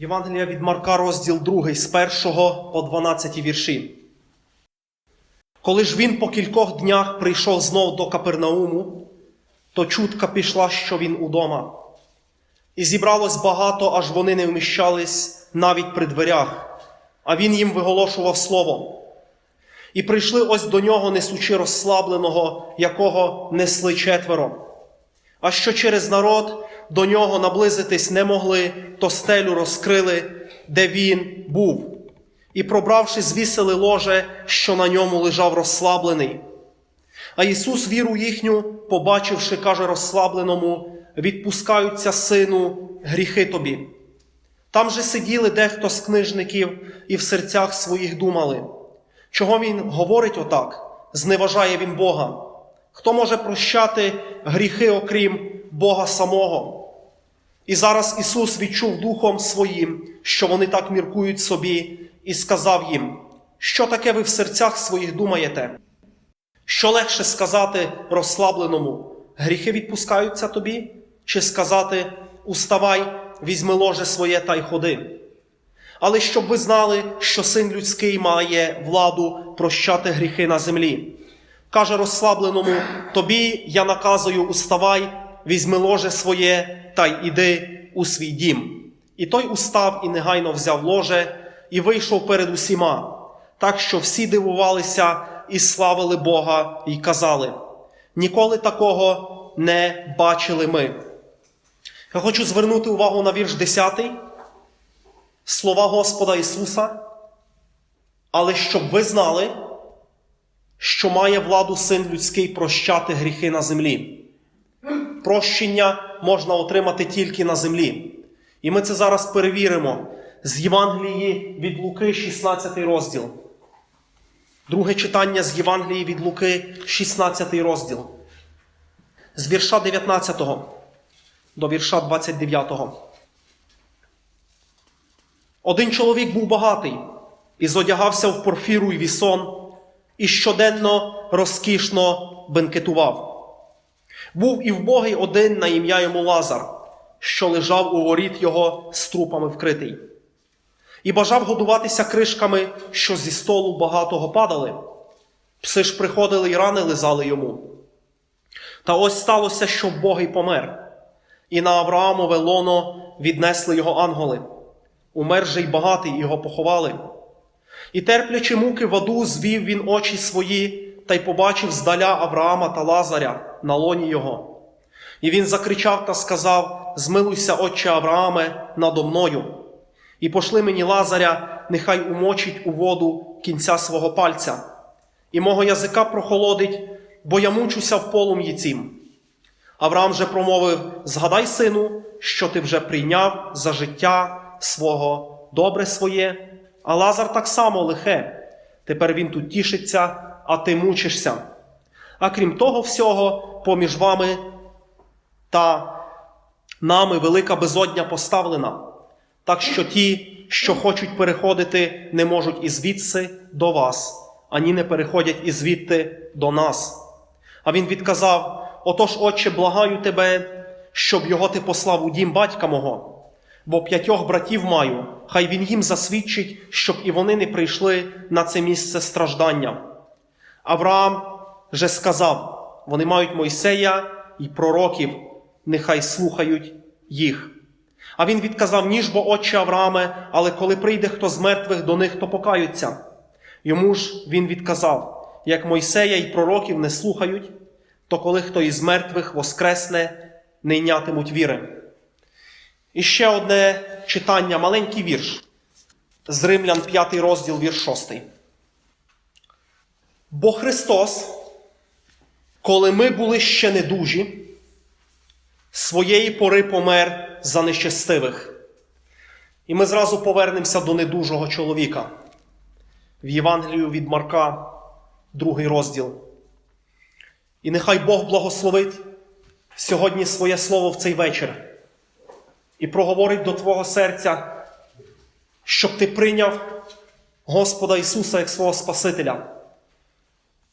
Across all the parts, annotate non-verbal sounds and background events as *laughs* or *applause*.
Євангелія від Марка, розділ 2, з 1 по 12 вірші. Коли ж він по кількох днях прийшов знов до Капернауму, то чутка пішла, що він удома. І зібралось багато, аж вони не вміщались навіть при дверях, а він їм виголошував слово. І прийшли ось до нього, несучи розслабленого, якого несли четверо. А що через народ до нього наблизитись не могли, то стелю розкрили, де він був, і, пробравши, звісили ложе, що на ньому лежав розслаблений. А Ісус, віру їхню, побачивши, каже розслабленому, відпускаються сину, гріхи тобі. Там же сиділи дехто з книжників і в серцях своїх думали, чого він говорить отак, зневажає він Бога. Хто може прощати гріхи, окрім Бога самого? І зараз Ісус відчув Духом Своїм, що вони так міркують собі, і сказав їм, що таке ви в серцях своїх думаєте? Що легше сказати розслабленому, гріхи відпускаються тобі, чи сказати Уставай, візьми ложе своє та й ходи. Але щоб ви знали, що син людський має владу прощати гріхи на землі. Каже розслабленому, тобі я наказую, уставай, візьми ложе своє та й іди у свій дім. І той устав і негайно взяв ложе і вийшов перед усіма, так що всі дивувалися і славили Бога, і казали: ніколи такого не бачили ми. Я хочу звернути увагу на вірш 10, слова Господа Ісуса. Але щоб ви знали, що має владу син людський прощати гріхи на землі. Прощення можна отримати тільки на землі. І ми це зараз перевіримо з Євангелії від Луки, 16 розділ. Друге читання з Євангелії від Луки, 16 розділ. З вірша 19 до вірша 29. Один чоловік був багатий і зодягався в порфіру й вісон, і щоденно розкішно бенкетував. Був і вбогий один на ім'я йому Лазар, що лежав у воріт його з трупами вкритий, і бажав годуватися кришками, що зі столу багатого падали. Пси ж приходили й рани лизали йому. Та ось сталося, що вбогий помер, і на Авраамове лоно віднесли його ангели. Умер же й багатий, його поховали. І терплячи муки в аду, звів він очі свої та й побачив здаля Авраама та Лазаря на лоні його. І він закричав та сказав: Змилуйся, отче Аврааме, надо мною, і пошли мені Лазаря, нехай умочить у воду кінця свого пальця, і мого язика прохолодить, бо я мучуся в полум'ї цім. Авраам же промовив: Згадай, сину, що ти вже прийняв за життя свого добре своє. А Лазар так само лихе. Тепер він тут тішиться, а ти мучишся. А крім того всього, поміж вами та нами велика безодня поставлена, так що ті, що хочуть переходити, не можуть і звідси до вас, ані не переходять і звідти до нас. А він відказав: Отож, Отче, благаю тебе, щоб його ти послав у дім батька мого бо п'ятьох братів маю, хай він їм засвідчить, щоб і вони не прийшли на це місце страждання. Авраам же сказав: вони мають Мойсея і пророків, нехай слухають їх. А він відказав: ніж бо отче Аврааме, але коли прийде хто з мертвих до них, то покаються. Йому ж він відказав: як Мойсея і пророків не слухають, то коли хто із мертвих воскресне, не йнятимуть віри. І ще одне читання, маленький вірш з Римлян 5 розділ, вірш 6. Бо Христос, коли ми були ще недужі, своєї пори помер за нещастивих. І ми зразу повернемося до недужого чоловіка в Євангелію від Марка, другий розділ. І нехай Бог благословить сьогодні своє слово в цей вечір і проговорить до Твого серця, щоб ти прийняв Господа Ісуса як свого Спасителя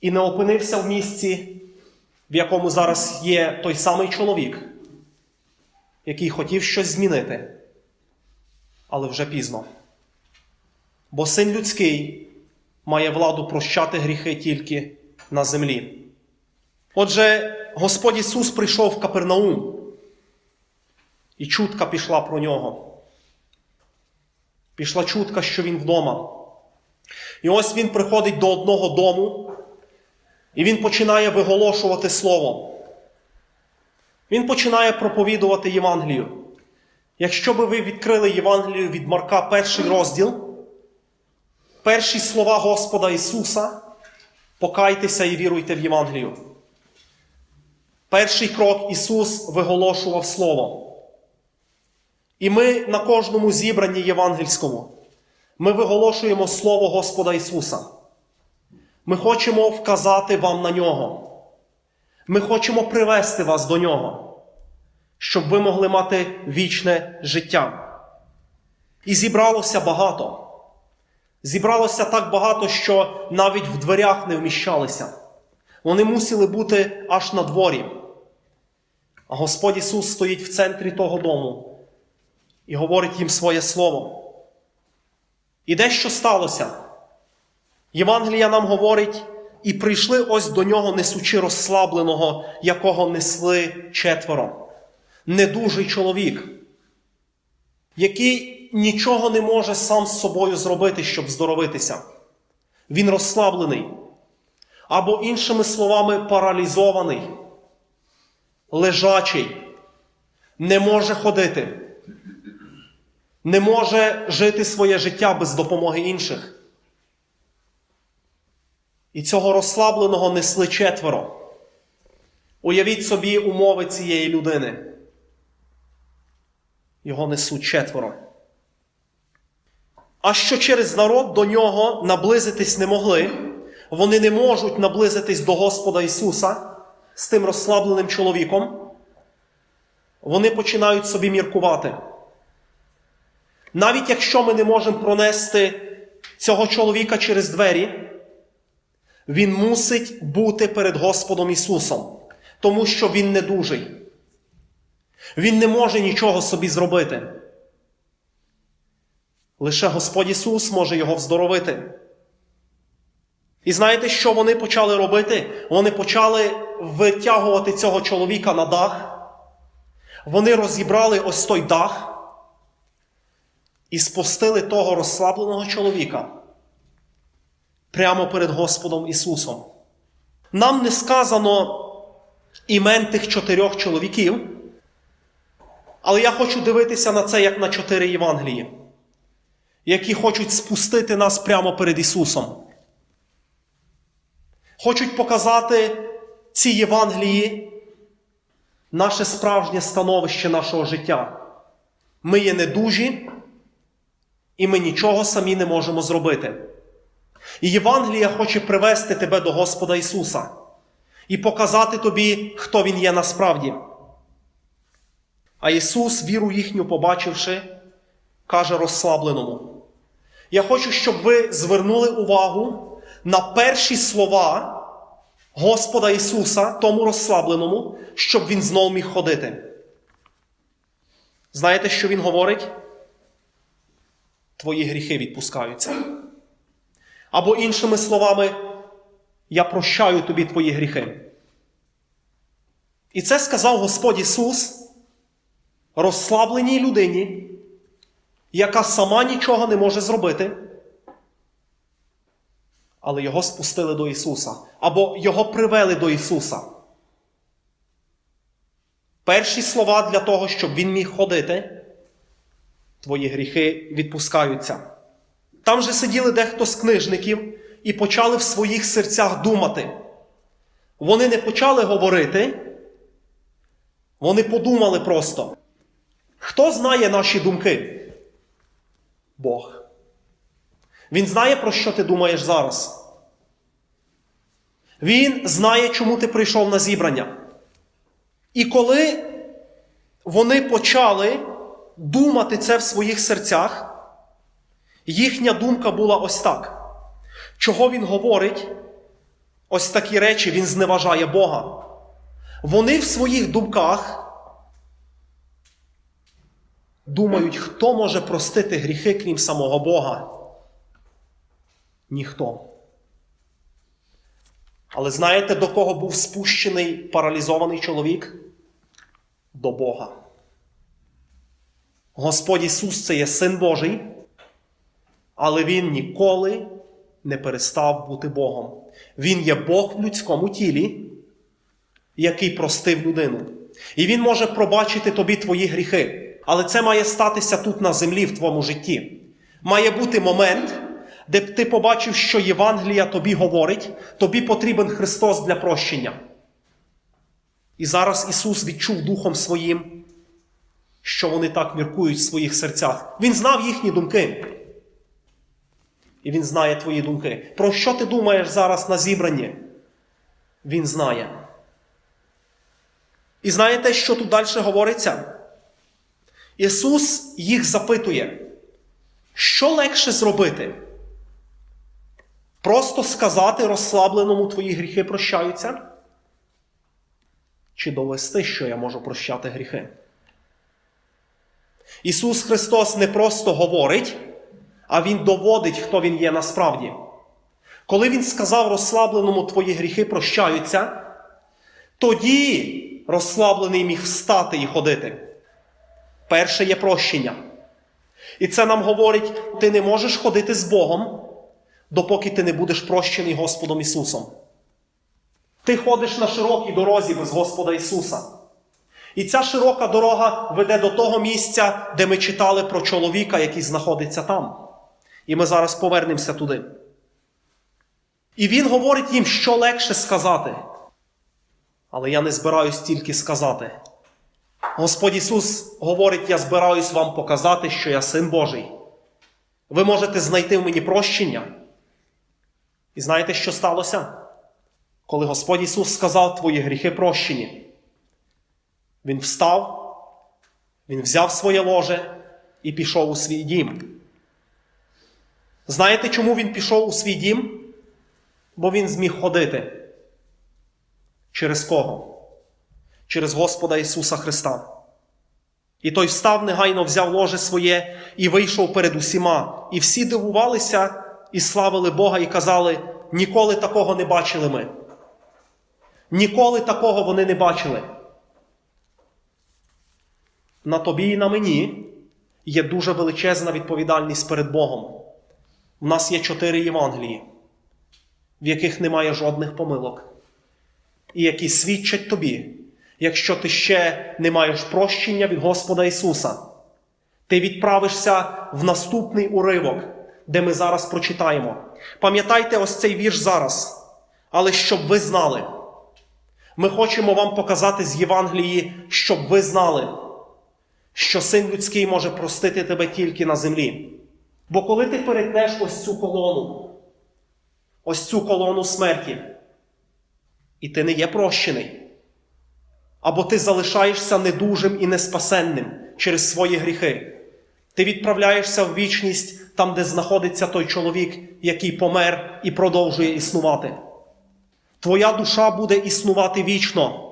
і не опинився в місці, в якому зараз є той самий чоловік, який хотів щось змінити, але вже пізно. Бо син людський має владу прощати гріхи тільки на землі. Отже, Господь Ісус прийшов в Капернаум, і чутка пішла про нього. Пішла чутка, що він вдома. І ось він приходить до одного дому, і він починає виголошувати Слово. Він починає проповідувати Євангелію. Якщо би ви відкрили Євангелію від Марка, перший розділ, перші слова Господа Ісуса, покайтеся і віруйте в Євангелію. Перший крок Ісус виголошував Слово. І ми на кожному зібранні євангельському ми виголошуємо Слово Господа Ісуса. Ми хочемо вказати вам на нього. Ми хочемо привести вас до нього, щоб ви могли мати вічне життя. І зібралося багато. Зібралося так багато, що навіть в дверях не вміщалися. Вони мусили бути аж на дворі. А Господь Ісус стоїть в центрі того дому і говорить їм своє слово. І дещо сталося. Євангелія нам говорить, і прийшли ось до нього, несучи розслабленого, якого несли четверо. Недужий чоловік, який нічого не може сам з собою зробити, щоб здоровитися. Він розслаблений. Або, іншими словами, паралізований, лежачий, не може ходити не може жити своє життя без допомоги інших. І цього розслабленого несли четверо. Уявіть собі умови цієї людини. Його несуть четверо. А що через народ до нього наблизитись не могли, вони не можуть наблизитись до Господа Ісуса з тим розслабленим чоловіком, вони починають собі міркувати. Навіть якщо ми не можемо пронести цього чоловіка через двері, він мусить бути перед Господом Ісусом, тому що Він недужий. Він не може нічого собі зробити. Лише Господь Ісус може його вздоровити. І знаєте, що вони почали робити? Вони почали витягувати цього чоловіка на дах. Вони розібрали ось той дах і спустили того розслабленого чоловіка прямо перед Господом Ісусом. Нам не сказано імен тих чотирьох чоловіків, але я хочу дивитися на це як на чотири Євангелії, які хочуть спустити нас прямо перед Ісусом. Хочуть показати ці Євангелії наше справжнє становище нашого життя. Ми є недужі, і ми нічого самі не можемо зробити. І Євангелія хоче привести тебе до Господа Ісуса і показати тобі, хто Він є насправді. А Ісус, віру їхню побачивши, каже розслабленому. Я хочу, щоб ви звернули увагу на перші слова Господа Ісуса, тому розслабленому, щоб Він знов міг ходити. Знаєте, що Він говорить? твої гріхи відпускаються. Або іншими словами, я прощаю тобі твої гріхи. І це сказав Господь Ісус розслабленій людині, яка сама нічого не може зробити. Але його спустили до Ісуса, або його привели до Ісуса. Перші слова для того, щоб Він міг ходити, твої гріхи відпускаються. Там же сиділи дехто з книжників і почали в своїх серцях думати. Вони не почали говорити, вони подумали просто. Хто знає наші думки? Бог. Він знає, про що ти думаєш зараз. Він знає, чому ти прийшов на зібрання. І коли вони почали думати це в своїх серцях, їхня думка була ось так. Чого він говорить? Ось такі речі він зневажає Бога. Вони в своїх думках думають, хто може простити гріхи, крім самого Бога. Ніхто. Але знаєте, до кого був спущений паралізований чоловік? До Бога. Господь Ісус це є Син Божий, але Він ніколи не перестав бути Богом. Він є Бог в людському тілі, який простив людину. І Він може пробачити тобі твої гріхи. Але це має статися тут на землі в твоєму житті. Має бути момент, де б ти побачив, що Євангелія тобі говорить, тобі потрібен Христос для прощення. І зараз Ісус відчув Духом Своїм, що вони так міркують в своїх серцях. Він знав їхні думки. І Він знає твої думки. Про що ти думаєш зараз на зібранні? Він знає. І знаєте, що тут далі говориться? Ісус їх запитує, що легше зробити? Просто сказати розслабленому твої гріхи прощаються? Чи довести, що я можу прощати гріхи? Ісус Христос не просто говорить, а Він доводить, хто Він є насправді. Коли Він сказав розслабленому твої гріхи прощаються, тоді розслаблений міг встати і ходити. Перше є прощення. І це нам говорить: ти не можеш ходити з Богом, допоки ти не будеш прощений Господом Ісусом. Ти ходиш на широкій дорозі без Господа Ісуса. І ця широка дорога веде до того місця, де ми читали про чоловіка, який знаходиться там. І ми зараз повернемося туди. І він говорить їм, що легше сказати. Але я не збираюсь тільки сказати. Господь Ісус говорить: я збираюсь вам показати, що я син Божий. Ви можете знайти в мені прощення. І знаєте, що сталося? Коли Господь Ісус сказав, твої гріхи прощені. Він встав, він взяв своє ложе і пішов у свій дім. Знаєте, чому він пішов у свій дім? Бо він зміг ходити. Через кого? Через Господа Ісуса Христа. І той встав, негайно взяв ложе своє і вийшов перед усіма. І всі дивувалися і славили Бога, і казали: ніколи такого не бачили ми. Ніколи такого вони не бачили. На тобі і на мені є дуже величезна відповідальність перед Богом. У нас є чотири Євангелії, в яких немає жодних помилок, і які свідчать тобі, якщо ти ще не маєш прощення від Господа Ісуса, ти відправишся в наступний уривок, де ми зараз прочитаємо. Пам'ятайте ось цей вірш зараз, але щоб ви знали. Ми хочемо вам показати з Євангелії, щоб ви знали, що син людський може простити тебе тільки на землі. Бо коли ти перетнеш ось цю колону, ось цю колону смерті, і ти не є прощений, або ти залишаєшся недужим і неспасенним через свої гріхи, ти відправляєшся в вічність там, де знаходиться той чоловік, який помер і продовжує існувати. Твоя душа буде існувати вічно.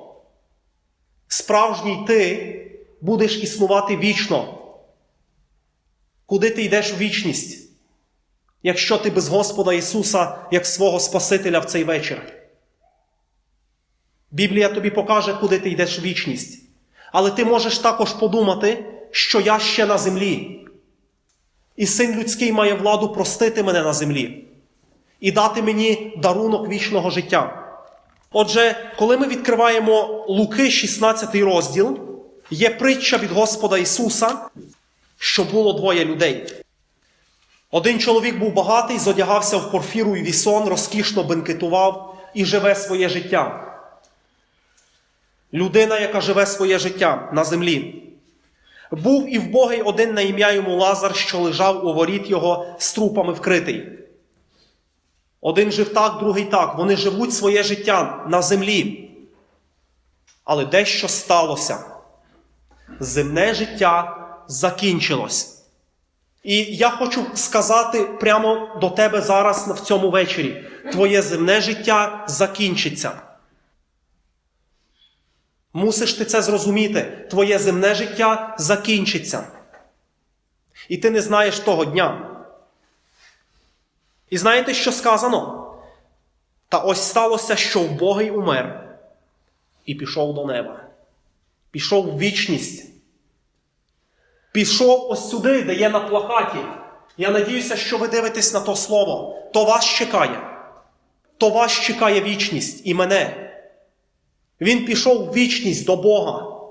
Справжній ти будеш існувати вічно. Куди ти йдеш в вічність, якщо ти без Господа Ісуса як свого Спасителя в цей вечір? Біблія тобі покаже, куди ти йдеш в вічність. Але ти можеш також подумати, що я ще на землі. І син людський має владу простити мене на землі і дати мені дарунок вічного життя. Отже, коли ми відкриваємо Луки, 16 розділ, є притча від Господа Ісуса, що було двоє людей. Один чоловік був багатий, зодягався в порфіру і вісон, розкішно бенкетував і живе своє життя. Людина, яка живе своє життя на землі. Був і вбогий один на ім'я йому Лазар, що лежав у воріт його з трупами вкритий. Один жив так, другий так. Вони живуть своє життя на землі. Але дещо сталося. Земне життя закінчилось. І я хочу сказати прямо до тебе зараз в цьому вечорі: твоє земне життя закінчиться. Мусиш ти це зрозуміти. Твоє земне життя закінчиться. І ти не знаєш того дня. І знаєте, що сказано? Та ось сталося, що вбогий умер і пішов до неба. Пішов в вічність. Пішов ось сюди, де є на плакаті. Я надіюся, що ви дивитесь на то слово. То вас чекає. То вас чекає вічність і мене. Він пішов в вічність до Бога.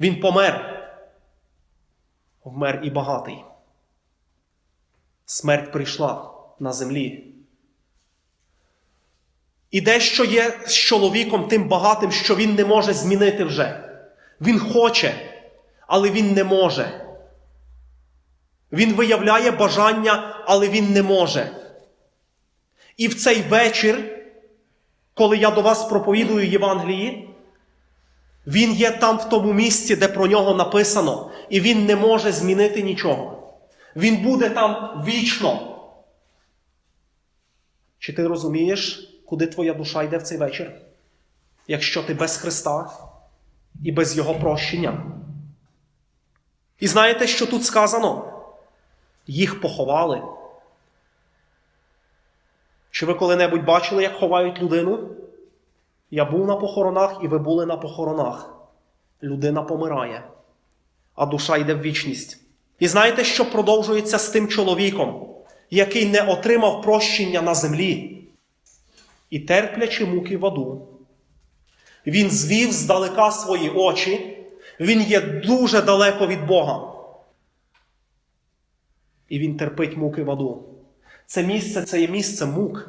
Він помер. Вмер і багатий. Смерть прийшла на землі. І дещо є з чоловіком тим багатим, що він не може змінити вже. Він хоче, але він не може. Він виявляє бажання, але він не може. І в цей вечір, коли я до вас проповідую Євангелії, він є там в тому місці, де про нього написано, і він не може змінити нічого. Він буде там вічно. Чи ти розумієш, куди твоя душа йде в цей вечір? Якщо ти без Христа і без Його прощення? І знаєте, що тут сказано? Їх поховали. Чи ви коли-небудь бачили, як ховають людину? Я був на похоронах, і ви були на похоронах. Людина помирає, а душа йде в вічність. І знаєте, що продовжується з тим чоловіком, який не отримав прощення на землі і терплячи муки в аду. Він звів здалека свої очі, він є дуже далеко від Бога. І він терпить муки в аду. Це місце це є місце мук.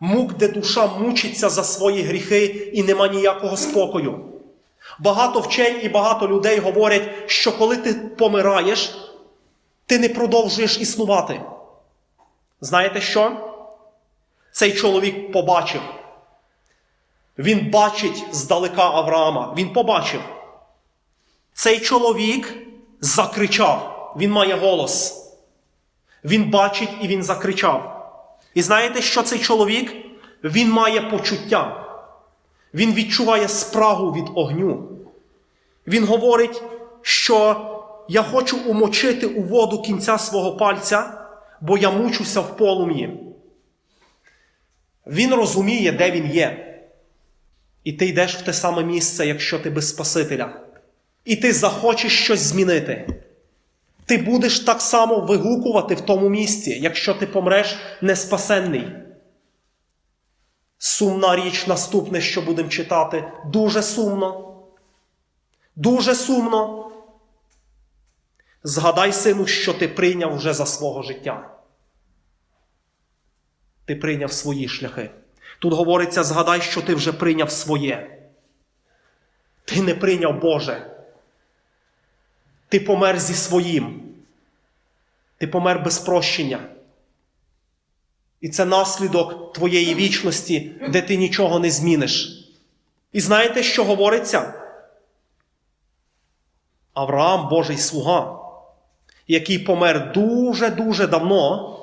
Мук, де душа мучиться за свої гріхи і нема ніякого спокою. Багато вчень і багато людей говорять, що коли ти помираєш, ти не продовжуєш існувати. Знаєте що? Цей чоловік побачив. Він бачить здалека Авраама. Він побачив. Цей чоловік закричав. Він має голос. Він бачить і він закричав. І знаєте, що цей чоловік? Він має почуття. Він відчуває спрагу від огню. Він говорить, що я хочу умочити у воду кінця свого пальця, бо я мучуся в полум'ї. Він розуміє, де він є. І ти йдеш в те саме місце, якщо ти без Спасителя. І ти захочеш щось змінити. Ти будеш так само вигукувати в тому місці, якщо ти помреш неспасенний. Сумна річ наступне, що будемо читати, дуже сумно. Дуже сумно. Згадай, сину, що ти прийняв вже за свого життя. Ти прийняв свої шляхи. Тут говориться: згадай, що ти вже прийняв своє. Ти не прийняв Боже. Ти помер зі своїм. Ти помер без прощення. І це наслідок твоєї вічності, де ти нічого не зміниш. І знаєте, що говориться? Авраам Божий слуга, який помер дуже-дуже давно,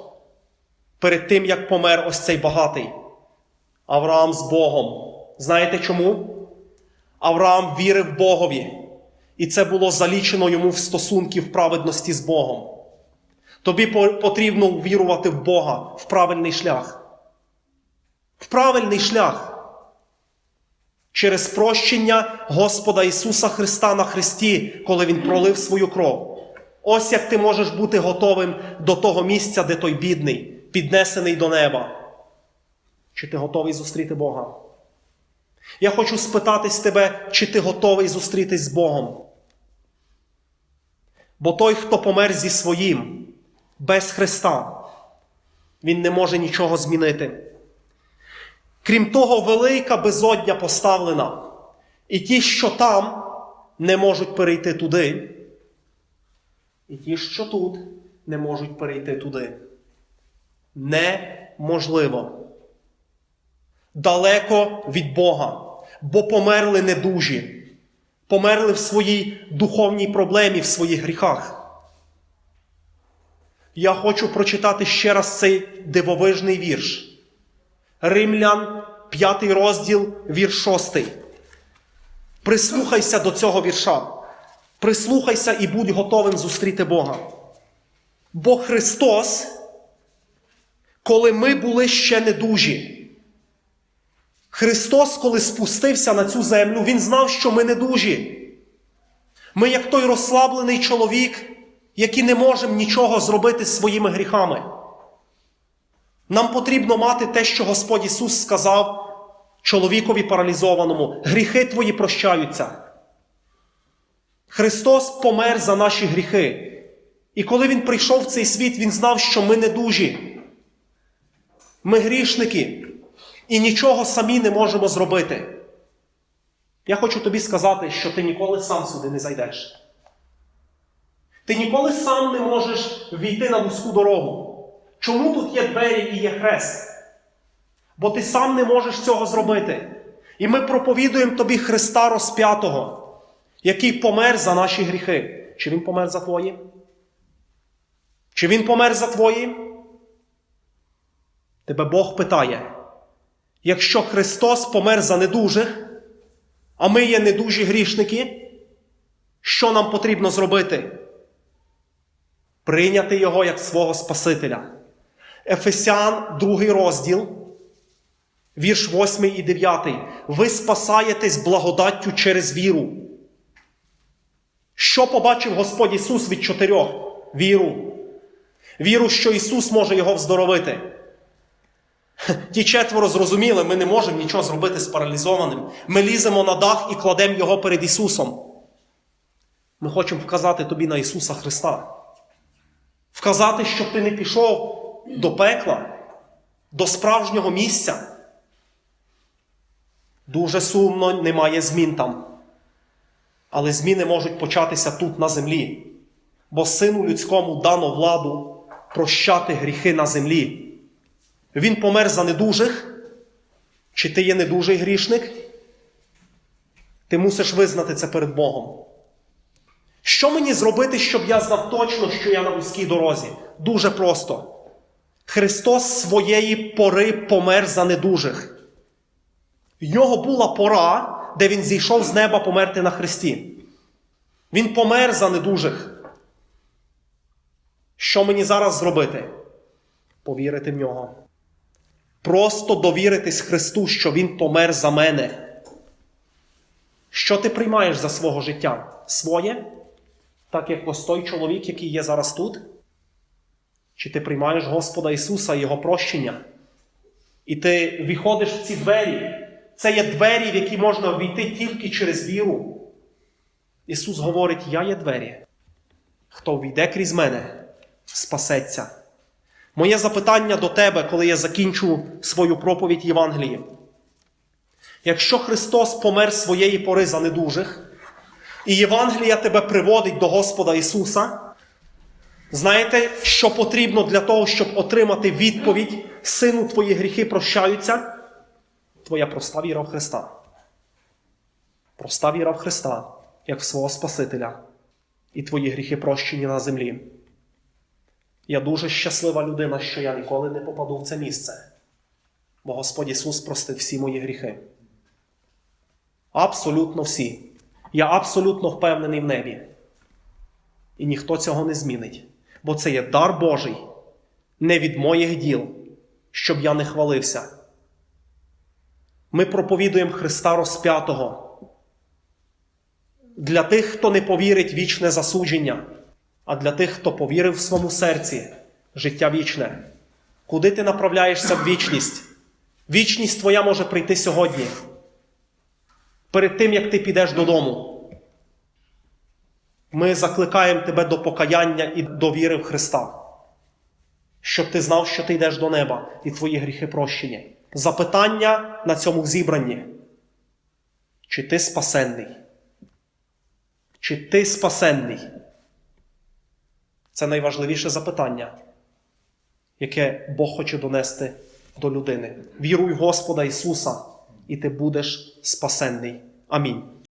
перед тим, як помер ось цей багатий. Авраам з Богом. Знаєте чому? Авраам вірив Богові. І це було залічено йому в стосунки в праведності з Богом. Тобі потрібно вірувати в Бога в правильний шлях. В правильний шлях. Через прощення Господа Ісуса Христа на Христі, коли Він пролив свою кров. Ось як ти можеш бути готовим до того місця, де той бідний, піднесений до неба. Чи ти готовий зустріти Бога? Я хочу спитатись тебе, чи ти готовий зустрітись з Богом. Бо той, хто помер зі своїм, без Христа, він не може нічого змінити. Крім того, велика безодня поставлена. І ті, що там, не можуть перейти туди. І ті, що тут, не можуть перейти туди. Неможливо. Далеко від Бога, бо померли недужі, померли в своїй духовній проблемі, в своїх гріхах. Я хочу прочитати ще раз цей дивовижний вірш. Римлян, 5 розділ, вірш 6. Прислухайся до цього вірша. Прислухайся і будь готовим зустріти Бога. Бо Христос, коли ми були ще недужі, Христос, коли спустився на цю землю, Він знав, що ми недужі. Ми, як той розслаблений чоловік, який не можемо нічого зробити своїми гріхами. Нам потрібно мати те, що Господь Ісус сказав чоловікові паралізованому: гріхи твої прощаються. Христос помер за наші гріхи. І коли Він прийшов в цей світ, Він знав, що ми недужі. Ми грішники і нічого самі не можемо зробити. Я хочу тобі сказати, що ти ніколи сам сюди не зайдеш. Ти ніколи сам не можеш війти на вузьку дорогу. Чому тут є двері і є хрест? Бо ти сам не можеш цього зробити. І ми проповідуємо тобі Христа розп'ятого, який помер за наші гріхи. Чи Він помер за твої? Чи Він помер за твої? Тебе Бог питає. Якщо Христос помер за недужих, а ми є недужі грішники, що нам потрібно зробити? Прийняти Його як свого Спасителя. Ефесян, другий розділ, вірш 8 і 9. Ви спасаєтесь благодаттю через віру. Що побачив Господь Ісус від чотирьох? Віру. Віру, що Ісус може його вздоровити. *laughs* Ті четверо зрозуміли, ми не можемо нічого зробити з паралізованим. Ми ліземо на дах і кладемо його перед Ісусом. Ми хочемо вказати тобі на Ісуса Христа. Вказати, щоб ти не пішов до пекла, до справжнього місця. Дуже сумно, немає змін там. Але зміни можуть початися тут на землі. Бо сину людському дано владу прощати гріхи на землі. Він помер за недужих. Чи ти є недужий грішник? Ти мусиш визнати це перед Богом. Що мені зробити, щоб я знав точно, що я на вузькій дорозі? Дуже просто. Христос своєї пори помер за недужих. В нього була пора, де він зійшов з неба померти на Христі. Він помер за недужих. Що мені зараз зробити? Повірити в нього. Просто довіритись Христу, що Він помер за мене. Що ти приймаєш за свого життя? Своє? Так як ось той чоловік, який є зараз тут? Чи ти приймаєш Господа Ісуса і Його прощення? І ти виходиш в ці двері. Це є двері, в які можна війти тільки через віру. Ісус говорить: Я є двері. Хто війде крізь мене, спасеться. Моє запитання до тебе, коли я закінчу свою проповідь Євангелії. Якщо Христос помер своєї пори за недужих, і Євангелія тебе приводить до Господа Ісуса, знаєте, що потрібно для того, щоб отримати відповідь, Сину, твої гріхи прощаються? Твоя проста віра в Христа. Проста віра в Христа, як в свого Спасителя, і твої гріхи прощені на землі. Я дуже щаслива людина, що я ніколи не попаду в це місце, бо Господь Ісус простив всі мої гріхи. Абсолютно всі. Я абсолютно впевнений в небі. І ніхто цього не змінить, бо це є дар Божий, не від моїх діл, щоб я не хвалився. Ми проповідуємо Христа розп'ятого. Для тих, хто не повірить вічне засудження, а для тих, хто повірив в своєму серці життя вічне. Куди ти направляєшся в вічність? Вічність твоя може прийти сьогодні. Перед тим, як ти підеш додому. Ми закликаємо тебе до покаяння і до віри в Христа, щоб ти знав, що ти йдеш до неба і твої гріхи прощені. Запитання на цьому зібранні. Чи ти спасенний? Чи ти спасенний? Це найважливіше запитання, яке Бог хоче донести до людини. Віруй в Господа Ісуса, і ти будеш спасенний. Амінь.